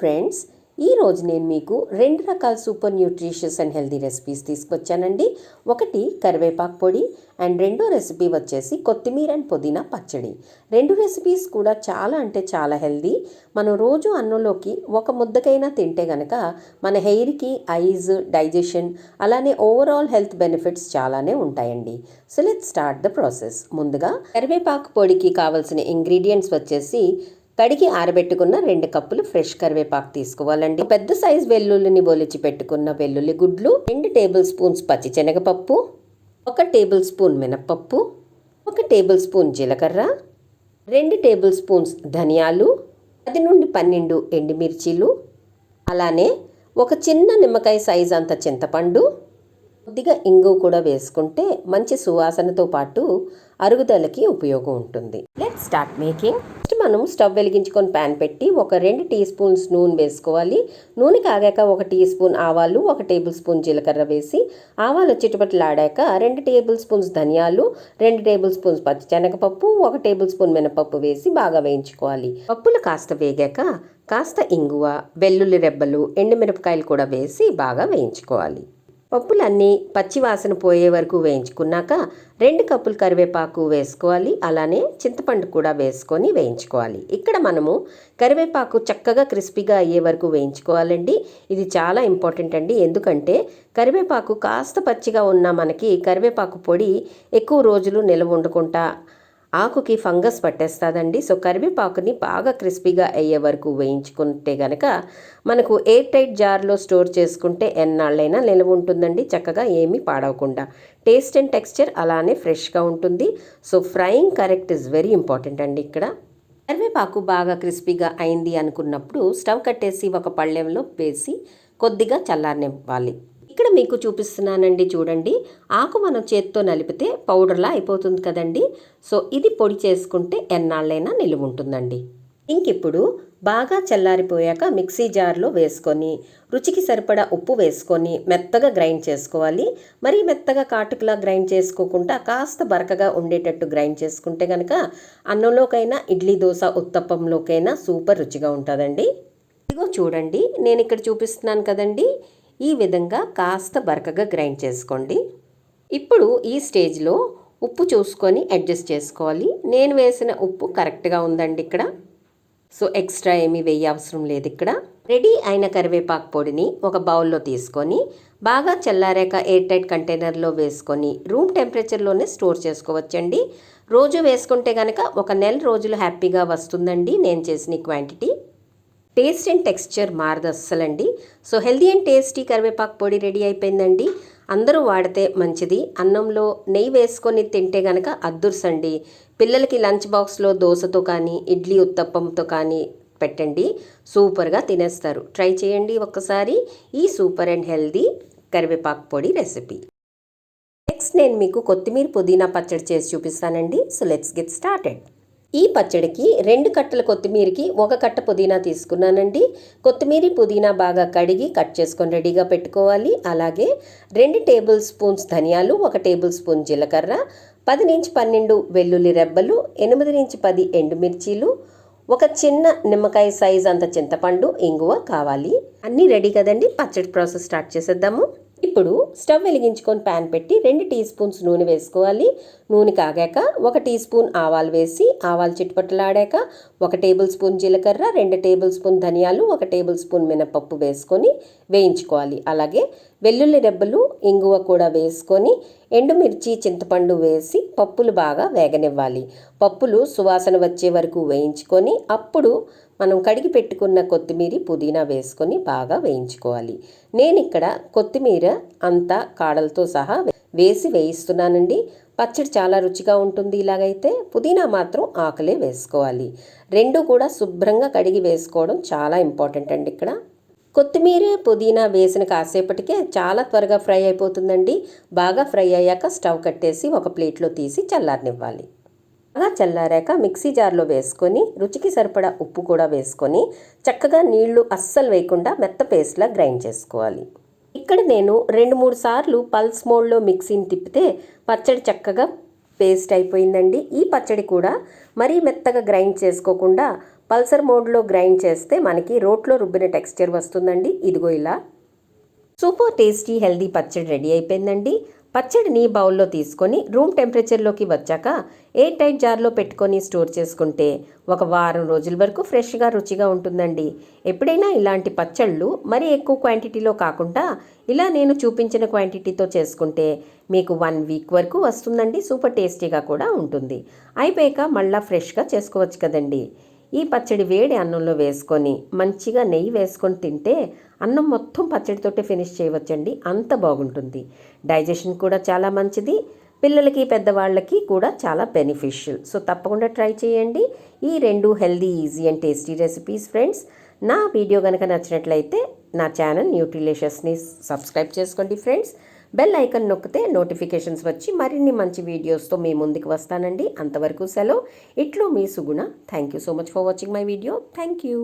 Friends ఈరోజు నేను మీకు రెండు రకాల super nutritious and healthy recipes తీసుకొచ్చానండి. ఒకటి కరివేపాకు పొడి అండ్ రెండో రెసిపీ వచ్చేసి కొత్తిమీర అండ్ పుదీనా పచ్చడి. రెండు రెసిపీస్ కూడా చాలా అంటే చాలా హెల్దీ మనం రోజు అన్నంలోకి ఒక ముద్దకైనా తింటే గనక మన హెయిర్కి ఐజ్ డైజెషన్ అలానే ఓవరాల్ హెల్త్ బెనిఫిట్స్ చాలానే ఉంటాయండి. So let start the process ముందుగా కరివేపాకు పొడికి కావాల్సిన ఇంగ్రీడియంట్స్ వచ్చేసి కడిగి ఆరబెట్టుకున్న రెండు కప్పులు ఫ్రెష్ కరివేపాకు తీసుకోవాలండి. పెద్ద సైజ్ వెల్లుల్లిని బొలిచి పెట్టుకున్న వెల్లుల్లి గుడ్లు రెండు టేబుల్ స్పూన్స్ పచ్చి శనగపప్పు ఒక టేబుల్ స్పూన్ మినప్పప్పు ఒక టేబుల్ స్పూన్ జీలకర్ర రెండు టేబుల్ స్పూన్స్ ధనియాలు పది నుండి పన్నెండు ఎండుమిర్చీలు అలానే ఒక చిన్న నిమ్మకాయ సైజ్ అంత చింతపండు కొద్దిగా ఇంగు కూడా వేసుకుంటే మంచి సువాసనతో పాటు అరుగుదలకి ఉపయోగం ఉంటుంది. లెట్ స్టార్ట్ మేకింగ్ మనం స్టవ్ వెలిగించుకొని ప్యాన్ పెట్టి ఒక రెండు టీ స్పూన్స్ నూనె వేసుకోవాలి. నూనె కాగాక ఒక టీ స్పూన్ ఆవాలు ఒక టేబుల్ స్పూన్ జీలకర్ర వేసి ఆవాలు చిటపట్లాడాక రెండు టేబుల్ స్పూన్స్ ధనియాలు రెండు టేబుల్ స్పూన్స్ పచ్చిశనగపప్పు ఒక టేబుల్ స్పూన్ మినపప్పు వేసి బాగా వేయించుకోవాలి. పప్పులు కాస్త వేగాక కాస్త ఇంగువ వెల్లుల్లి రెబ్బలు ఎండుమిరపకాయలు కూడా వేసి బాగా వేయించుకోవాలి. పప్పులన్నీ పచ్చివాసన పోయే వరకు వేయించుకున్నాక రెండు కప్పులు కరివేపాకు వేసుకోవాలి. అలానే చింతపండు కూడా వేసుకొని వేయించుకోవాలి. ఇక్కడ మనము కరివేపాకు చక్కగా క్రిస్పీగా అయ్యే వరకు వేయించుకోవాలండి. ఇది చాలా ఇంపార్టెంట్ అండి. ఎందుకంటే కరివేపాకు కాస్త పచ్చిగా ఉన్న మనకి కరివేపాకు పొడి ఎక్కువ రోజులు నిల్వ ఉండకుండా ఆకుకి ఫంగస్ పట్టేస్తుందండి. సో కరివేపాకుని బాగా క్రిస్పీగా అయ్యే వరకు వేయించుకుంటే గనక మనకు ఎయిర్ టైట్ జార్లో స్టోర్ చేసుకుంటే ఎన్నాళ్ళైనా నిల్వ ఉంటుందండి. చక్కగా ఏమీ పాడవకుండా. టేస్ట్ అండ్ టెక్స్చర్ అలానే ఫ్రెష్గా ఉంటుంది. So frying correct is very important అండి ఇక్కడ. కరివేపాకు బాగా క్రిస్పీగా అయింది అనుకున్నప్పుడు స్టవ్ కట్టేసి ఒక పళ్ళెంలో వేసి కొద్దిగా చల్లారనివ్వాలి. ఇక్కడ మీకు చూపిస్తున్నానండి చూడండి. ఆకు మనం చేత్తో నలిపితే పౌడర్లా అయిపోతుంది కదండి. సో ఇది పొడి చేసుకుంటే ఎన్నాళ్ళైనా నిలువ ఉంటుందండి. ఇంకిప్పుడు బాగా చల్లారిపోయాక మిక్సీ జార్లో వేసుకొని రుచికి సరిపడా ఉప్పు వేసుకొని మెత్తగా గ్రైండ్ చేసుకోవాలి. మరీ మెత్తగా కాటుకులా గ్రైండ్ చేసుకోకుండా కాస్త బరకగా ఉండేటట్టు గ్రైండ్ చేసుకుంటే కనుక అన్నంలోకైనా ఇడ్లీ దోశ ఉత్తప్పంలోకైనా సూపర్ రుచిగా ఉంటుందండి. ఇదిగో చూడండి నేను ఇక్కడ చూపిస్తున్నాను కదండి. ఈ విధంగా కాస్త బరకగా గ్రైండ్ చేసుకోండి. ఇప్పుడు ఈ స్టేజ్లో ఉప్పు చూసుకొని అడ్జస్ట్ చేసుకోవాలి. నేను వేసిన ఉప్పు కరెక్ట్గా ఉందండి ఇక్కడ. సో ఎక్స్ట్రా ఏమీ వేయ అవసరం లేదు ఇక్కడ. రెడీ అయిన కరివేపాకు పొడిని ఒక బౌల్లో తీసుకొని బాగా చల్లారాక ఎయిర్ టైట్ కంటైనర్లో వేసుకొని రూమ్ టెంపరేచర్లోనే స్టోర్ చేసుకోవచ్చండి. రోజు వేసుకుంటే కనుక ఒక నెల రోజులు హ్యాపీగా వస్తుందండి నేను చేసిన క్వాంటిటీ. టేస్ట్ అండ్ టెక్స్చర్ మారదు అస్సలండి. సో హెల్దీ అండ్ టేస్టీ కరివేపాకు పొడి రెడీ అయిపోయిందండి. అందరూ వాడితే మంచిది. అన్నంలో నెయ్యి వేసుకొని తింటే గనక అద్దుర్సండి. పిల్లలకి లంచ్ బాక్స్లో దోశతో కానీ ఇడ్లీ ఉత్తప్పంతో కానీ పెట్టండి. సూపర్గా తినేస్తారు. ట్రై చేయండి ఒక్కసారి ఈ సూపర్ అండ్ హెల్దీ కరివేపాకు పొడి రెసిపీ. నెక్స్ట్ నేను మీకు కొత్తిమీర పుదీనా పచ్చడి చేసి చూపిస్తానండి. So let's get started. ఈ పచ్చడికి రెండు కట్టల కొత్తిమీరకి ఒక కట్ట పుదీనా తీసుకున్నానండి. కొత్తిమీర పుదీనా బాగా కడిగి కట్ చేసుకొని రెడీగా పెట్టుకోవాలి. అలాగే రెండు టేబుల్ స్పూన్స్ ధనియాలు ఒక టేబుల్ స్పూన్ జీలకర్ర పది నుంచి పన్నెండు వెల్లుల్లి రెబ్బలు ఎనిమిది నుంచి పది ఎండుమిర్చీలు ఒక చిన్న నిమ్మకాయ సైజ్ అంత చింతపండు ఇంగువ కావాలి. అన్నీ రెడీ కదండి. పచ్చడి ప్రాసెస్ స్టార్ట్ చేసేద్దాము. ఇప్పుడు స్టవ్ వెలిగించుకొని ప్యాన్ పెట్టి రెండు టీ స్పూన్స్ నూనె వేసుకోవాలి. నూనె కాగాక ఒక టీ స్పూన్ ఆవాలు వేసి ఆవాలు చిట్టుపట్టలాడాక ఒక టేబుల్ స్పూన్ జీలకర్ర రెండు టేబుల్ స్పూన్ ధనియాలు ఒక టేబుల్ స్పూన్ మినపప్పు వేసుకొని వేయించుకోవాలి. అలాగే వెల్లుల్లి రెబ్బలు ఇంగువ కూడా వేసుకొని ఎండుమిర్చి చింతపండు వేసి పప్పులు బాగా వేగనివ్వాలి. పప్పులు సువాసన వచ్చే వరకు వేయించుకొని అప్పుడు మనం కడిగి పెట్టుకున్న కొత్తిమీర పుదీనా వేసుకొని బాగా వేయించుకోవాలి. నేను ఇక్కడ కొత్తిమీర అంతా కాడలతో సహా వేసి వేయిస్తున్నానండి. పచ్చడి చాలా రుచిగా ఉంటుంది ఇలాగైతే. పుదీనా మాత్రం ఆకలే వేసుకోవాలి. రెండు కూడా శుభ్రంగా కడిగి వేసుకోవడం చాలా ఇంపార్టెంట్ అండి ఇక్కడ. కొత్తిమీర పుదీనా వేసిన కాసేపటికే చాలా త్వరగా ఫ్రై అయిపోతుందండి. బాగా ఫ్రై అయ్యాక స్టవ్ కట్టేసి ఒక ప్లేట్లో తీసి చల్లారనివ్వాలి. చక్కగా చల్లారాక మిక్సీ జార్లో వేసుకొని రుచికి సరిపడా ఉప్పు కూడా వేసుకొని చక్కగా నీళ్ళు అస్సలు వేయకుండా మెత్త పేస్ట్లా గ్రైండ్ చేసుకోవాలి. ఇక్కడ నేను రెండు మూడు సార్లు పల్స్ మోడ్లో మిక్సీని తిప్పితే పచ్చడి చక్కగా పేస్ట్ అయిపోయిందండి. ఈ పచ్చడి కూడా మరీ మెత్తగా గ్రైండ్ చేసుకోకుండా పల్సర్ మోడ్లో గ్రైండ్ చేస్తే మనకి రోట్లో రుబ్బిన టెక్స్చర్ వస్తుందండి. ఇదిగో ఇలా. సూపర్ టేస్టీ హెల్దీ పచ్చడి రెడీ అయిపోయిందండి. పచ్చడిని బౌల్లో తీసుకొని రూమ్ టెంపరేచర్లోకి వచ్చాక ఎయిర్ టైట్ జార్లో పెట్టుకొని స్టోర్ చేసుకుంటే ఒక వారం రోజుల వరకు ఫ్రెష్గా రుచిగా ఉంటుందండి. ఎప్పుడైనా ఇలాంటి పచ్చళ్ళు మరి ఎక్కువ క్వాంటిటీలో కాకుండా ఇలా నేను చూపించిన క్వాంటిటీతో చేసుకుంటే మీకు వన్ వీక్ వరకు వస్తుందండి. సూపర్ టేస్టీగా కూడా ఉంటుంది. అయిపోయాక మళ్ళీ ఫ్రెష్గా చేసుకోవచ్చు కదండి. ఈ పచ్చడి వేడి అన్నంలో వేసుకొని మంచిగా నెయ్యి వేసుకొని తింటే అన్నం మొత్తం పచ్చడితోటే ఫినిష్ చేయవచ్చండి. అంత బాగుంటుంది. డైజెషన్ కూడా చాలా మంచిది. పిల్లలకి పెద్దవాళ్ళకి కూడా చాలా బెనిఫిషియల్. సో తప్పకుండా ట్రై చేయండి. ఈ రెండు healthy easy and tasty recipes friends నా వీడియో కనుక నచ్చినట్లయితే నా ఛానల్ న్యూట్రిలేషస్ని సబ్స్క్రైబ్ చేసుకోండి ఫ్రెండ్స్. బెల్ ఐకన్ నొక్కితే నోటిఫికేషన్స్ వచ్చి మరిన్ని మంచి వీడియోస్తో మీ ముందుకు వస్తానండి. అంతవరకు సెలవు. ఇట్లో మీ Suguna. Thank you so much for watching my video. Thank you.